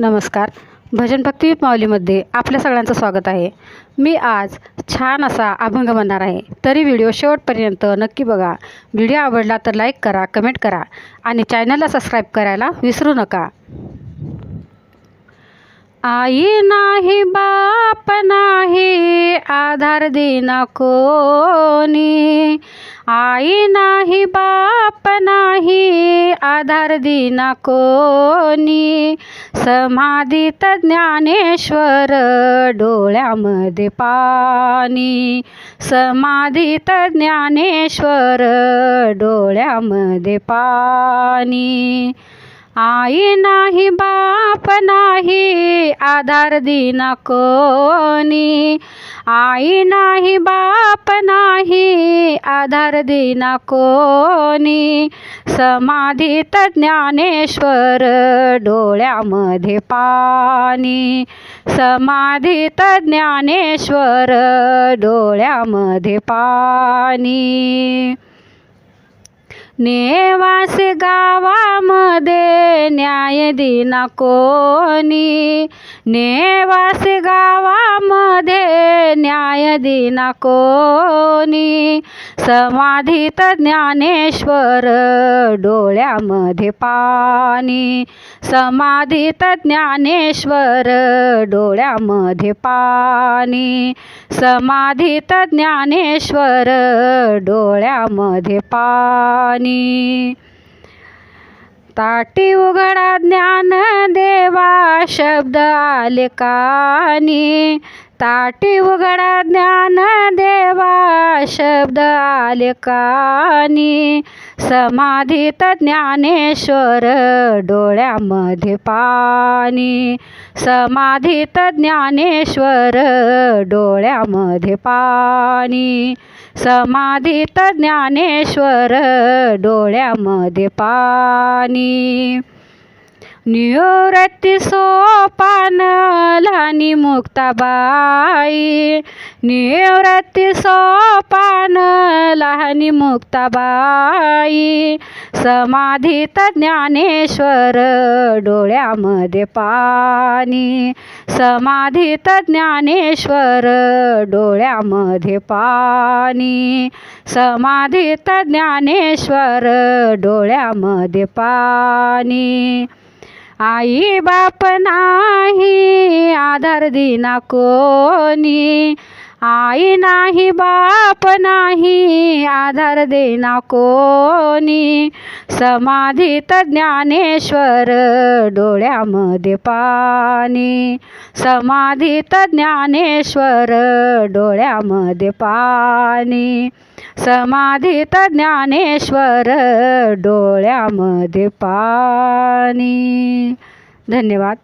नमस्कार. भजन भक्ती माऊलीमध्ये आपल्या सगळ्यांचं स्वागत आहे. मी आज छान असा अभंग म्हणणार आहे. तरी व्हिडिओ शेवटपर्यंत नक्की बघा. व्हिडिओ आवडला तर लाईक करा कमेंट करा आणि चॅनलला सबस्क्राईब करायला विसरू नका. आई नाही बाप नाही आधार देना कोणी? आई नाही बाप नाही आधार देना कोणी? समाधीत ज्ञानेश्वर डोळ्यामध्ये पाणी. समाधीत ज्ञानेश्वर डोळ्यामध्ये पाणी. आई नाही बाप नाही आधार दिना कोणी. आई नाही बाप नाही आधार दिना कोणी. समाधीत ज्ञानेश्वर डोळ्यामध्ये पाणी. समाधीत ज्ञानेश्वर डोळ्यामध्ये पाणी. नेवास गावामध्ये न्याय दिना कोणी? नेवास गावामध्ये न्याय दिना कोणी? समाधीत ज्ञानेश्वर डोळ्यामध्ये पाणी. समाधीत ज्ञानेश्वर डोळ्यामध्ये पाणी. समाधीत ज्ञानेश्वर डोळ्यामध्ये पाणी. ताटी उघडा ज्ञान देवा शब्द आले कानी. ताटी उघडा ज्ञान शब्द आले कानी. समाधीत ज्ञानेश्वर डोळ्यामध्ये पाणी. समाधीत ज्ञानेश्वर डोळ्यामध्ये पाणी. समाधीत ज्ञानेश्वर डोळ्यामध्ये पाणी. निवृत्ती सोपान लहानी मुक्ताबाई निवृत्ती सोपान लहानी मुक्ताबाई समाधीत ज्ञानेश्वर डोळ्यामध्ये पाणी. समाधीत ज्ञानेश्वर डोळ्यामध्ये पाणी. समाधीत ज्ञानेश्वर डोळ्यामध्ये पाणी. आई बाप नाही आधार दिना कोणी. आई नाही बाप नाही आधार देना कोणी. समाधीत ज्ञानेश्वर डोळ्यामध्ये पाणी. समाधीत ज्ञानेश्वर डोळ्यामध्ये पाणी. समाधीत ज्ञानेश्वर डोळ्यामध्ये पाणी. धन्यवाद.